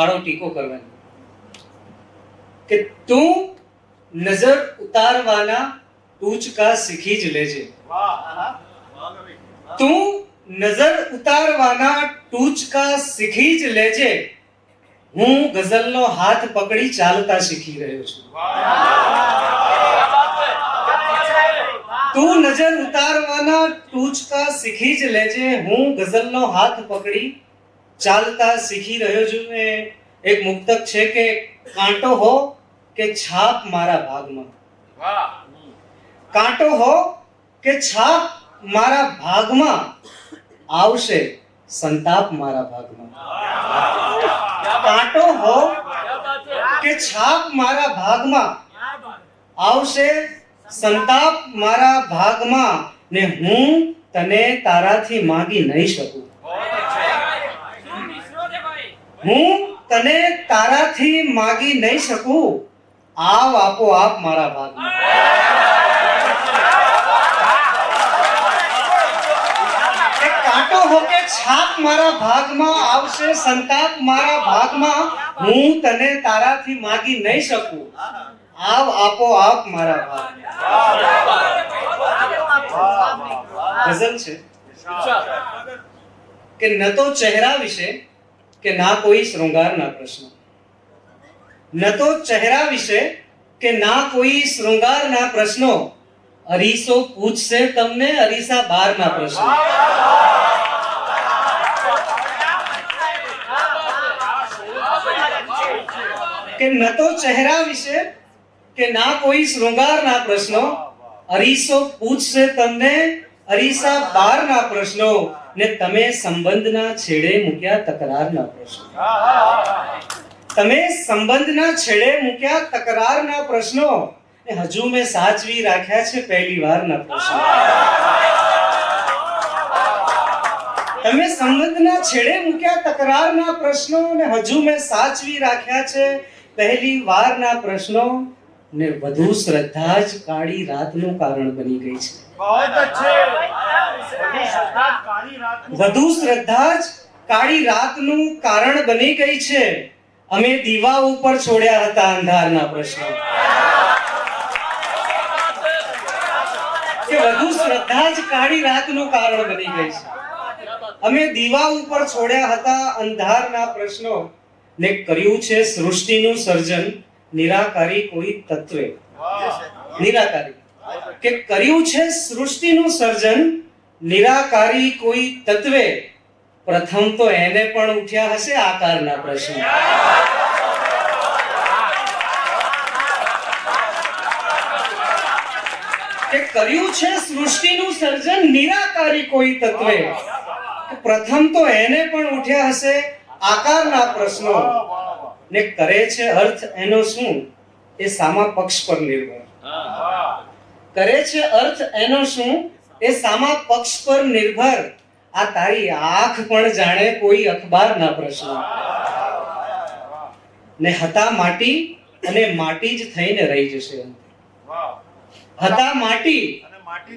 કાળો ટીકો કરવાનો કે તું નજર ઉતારવાના ટૂચકા શીખી જ લેજે તું નજર ઉતારવાના ટૂચકા શીખી જ લેજે હું ગઝલનો હાથ પકડી ચાલતા શીખી રહ્યો છું તું નજર ઉતારવાના ટૂચકા શીખી જ લેજે હું ગઝલનો હાથ પકડી ચાલતા શીખી રહ્યો છું ને એક મુક્તક છે કે કાંટો હો કે છાપ મારા ભાગમાં? કાંટો હો કે છાપ મારા ભાગમાં? આવશે સંતાપ મારા ભાગમાં. કાંટો હો કે છાપ મારા ભાગમાં? આવશે સંતાપ મારા ભાગમાં ને હું તને તારાથી માંગી નહીં શકું. હું તને તારાથી માગી નહીં શકું. આવ આપો આપ મારા ભાગ કાંટો હોકે છાપ મારા ભાગમાં આવશે સંતાપ મારા ભાગમાં હું તને તારાથી માગી નહીં શકું. આવ આપો આપ મારા ભાગ ગઝલ છે કે ન તો ચહેરા વિશે કે ના કોઈ શૃંગારના પ્રશ્નો. ન તો ચહેરા વિશે કે ના કોઈ શૃંગારના પ્રશ્નો. અરીસો પૂછશે તમને, અરીસા બહારના પ્રશ્નો. કે ન તો ચહેરા વિશે કે ના કોઈ શૃંગારના પ્રશ્નો. અરીસો પૂછશે તમને અરીસા બારના પ્રશ્નો ને તમે સંબંધના છેડે મૂક્યા તકરારના પ્રશ્નો. તમે સંબંધના છેડે મૂક્યા તકરારના પ્રશ્નો ને હજુ મેં સાચવી રાખ્યા છે પહેલી વારના પ્રશ્નો. તમે સંબંધના છેડે મૂક્યા તકરારના પ્રશ્નો ને હજુ મેં સાચવી રાખ્યા છે પહેલી વારના પ્રશ્નો ને વધુ શ્રદ્ધા જ કાળી રાતનું કારણ બની ગઈ છે. વધુ શ્રદ્ધા જ કાળી રાતનું કારણ બની ગઈ છે. અમે દીવા ઉપર છોડ્યા હતા અંધારના પ્રશ્નો. વધુ શ્રદ્ધા જ કાળી રાતનું કારણ બની ગઈ છે. અમે દીવા ઉપર છોડ્યા હતા અંધારના પ્રશ્નો ને કર્યું છે સૃષ્ટિનું સર્જન. નિરાકારી કોઈ તત્વે. નિરાકારી. કે કર્યું છે સૃષ્ટિનું સર્જન, નિરાકારી કોઈ તત્વે? પ્રથમ તો એને પણ ઉઠ્યા હશે આકારના પ્રશ્ન. કે કર્યું છે સૃષ્ટિનું સર્જન, નિરાકારી કોઈ તત્વે? પ્રથમ તો એને પણ ઉઠ્યા હશે આકારના પ્રશ્નો. ને કરે છે અર્થ એનો શું? એ સામા પક્ષ પર નિર્ભર. કરે છે અર્થ એનો શું? એ સામા પક્ષ પર નિર્ભર. આ તારી આંખ પણ જાણે કોઈ અખબાર ના પ્રશ્ન. ને હતા માટી અને માટી જ થઈને રહી જશે હતા માટી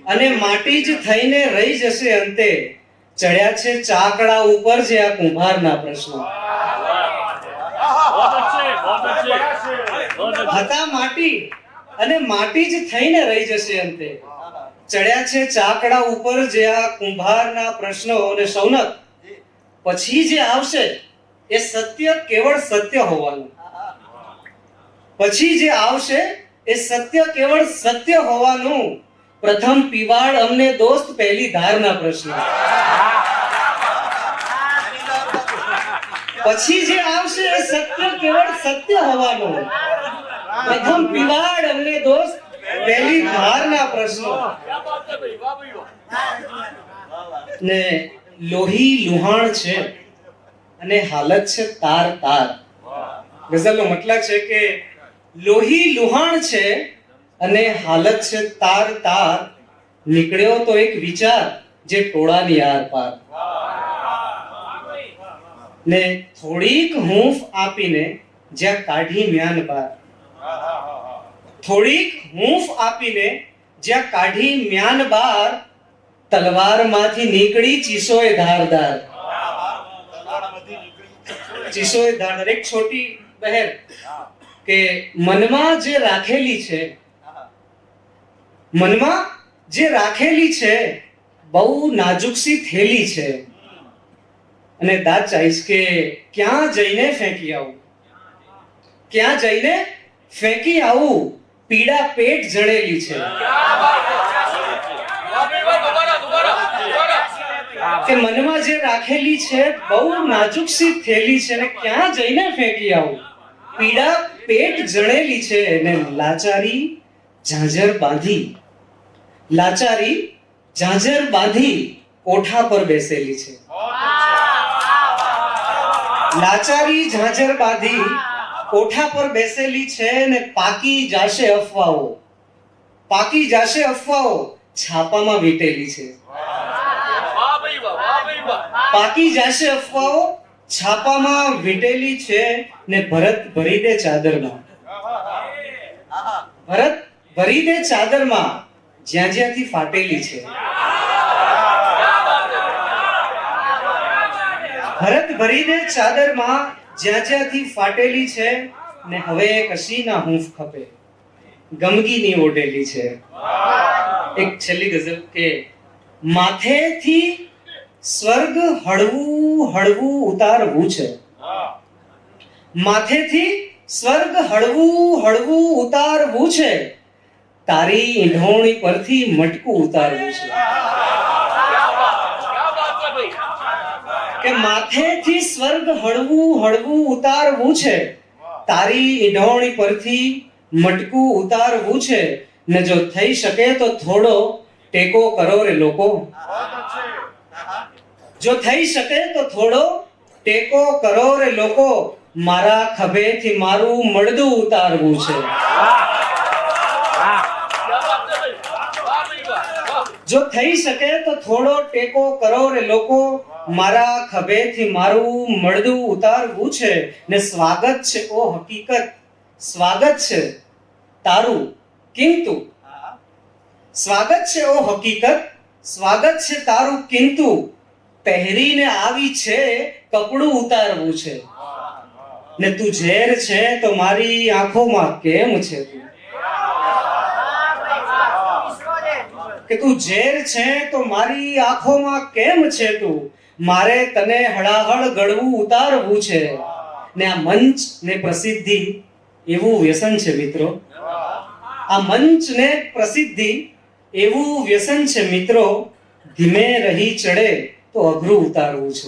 અને માટી જ થઈને રહી જશે અંતે. ચડ્યા છે ચાકડા ઉપર જે આ કુંભાર ના પ્રશ્નો. હતા માટી અને માટી જ થઈને રહી જશે અંતે. ચડ્યા છે ચાકડા ઉપર જે આ કુંભારના પ્રશ્નો અને સૌનક. પછી જે આવશે, એ સત્ય કેવળ સત્ય હોવાનું. પછી જે આવશે, એ સત્ય કેવળ સત્ય હોવાનું. પ્રથમ પીવાડ અમને દોસ્ત, પહેલી ધારના પ્રશ્ન. પછી જે આવશે, એ સત્ય કેવળ સત્ય હોવાનું. પ્રથમ પિલાડ અને દોસ્ત પહેલી ધારના પ્રશ્નો. ને લોહી લુહાણ છે અને હાલત છે તાર તાર. ગઝલનો મતલબ છે કે લોહી લુહાણ છે અને હાલત છે તાર તાર. નીકળ્યો તો એક વિચાર જે ટોળાની આર પાર. ને થોડીક હૂંફ આપીને જ્યાં કાઢી મ્યાન બાર થોડીક હૂંફ આપીને જ્યાં કાઢી મ્યાન બાર, તલવારમાંથી નીકળી ચીસોએ ધારદાર ચીસોએ ધારદાર એક છોટી બહેર કે મનમાં જે રાખેલી છે, મનમાં જે રાખેલી છે, બહુ નાજુકસી થેલી છે. અને દાદ ચાહીશ કે ક્યાં જઈને ફેંકી આવું? ક્યાં જઈને ફેંકી આવું? પીડા પેટ જણેલી છે. કે મનમાં જે રાખેલી છે બહુ નાજુકસી થેલી છે ને ક્યાં જઈને ફેંકી આવું? પીડા પેટ જણેલી છે એને લાચારી ઝાંઝર બાંધી. લાચારી ઝાંઝર બાંધી કોઠા પર બેસેલી છે. લાચારી ઝાંઝર બાંધી કોઠા પર બેસેલી છે ને પાકી જાશે અફવાઓ. પાકી જાશે અફવાઓ. છાપામાં વીટેલી છે. પાકી જાશે અફવાઓ. છાપામાં વીટેલી છે ને ભરત ભરી દે ચાદરમાં. ભરત ભરી દે ચાદરમાં જ્યાં જ્યાંથી ફાટેલી છે. ભરત ભરી દે ચાદરમાં જ્યાં જ્યાંથી ફાટેલી છે ને હવે કશીના હૂંફ ખપે. ગમગીની ઓઢેલી છે. એક છેલ્લી ગઝલ કે માથેથી સ્વર્ગ હળવું હળવું ઉતારવું છે. માથેથી સ્વર્ગ હળવું હળવું ઉતારવું છે. તારી ઈંઢોણી પરથી મટકું ઉતારવું છે. કે માથેથી સ્વર્ગ હળવું હળવું ઉતારવું છે. તારી ઇઢોણી પરથી મટકું ઉતારવું છે. ને જો થઈ શકે તો થોડો ટેકો કરો રે લોકો. જો થઈ શકે તો થોડો ટેકો કરો રે લોકો. મારા ખભેથી મારું મળદું ઉતારવું છે. જો થઈ શકે તો થોડો ટેકો કરો રે લોકો. મારા ખભેથી મારું મળદું ઉતારવું છે ને સ્વાગત છે ઓ હકીકત. સ્વાગત છે તારું. કિંતુ. સ્વાગત છે ઓ હકીકત. સ્વાગત છે તારું કિંતુ. પહેરીને આવી છે કપડું ઉતારવું છે. ને તું ઝેર છે તો મારી આંખોમાં કેમ છે તું? કે તું ઝેર છે તો મારી આંખોમાં કેમ છે તું? મારે તને હળાહળ ગળવું ઉતારવું છે. ને આ મંચ ને પ્રસિદ્ધિ એવું વ્યસન છે મિત્રો. આ મંચ ને પ્રસિદ્ધિ એવું વ્યસન છે મિત્રો. ધીમે રહી ચડે તો અઘરું ઉતારવું છે.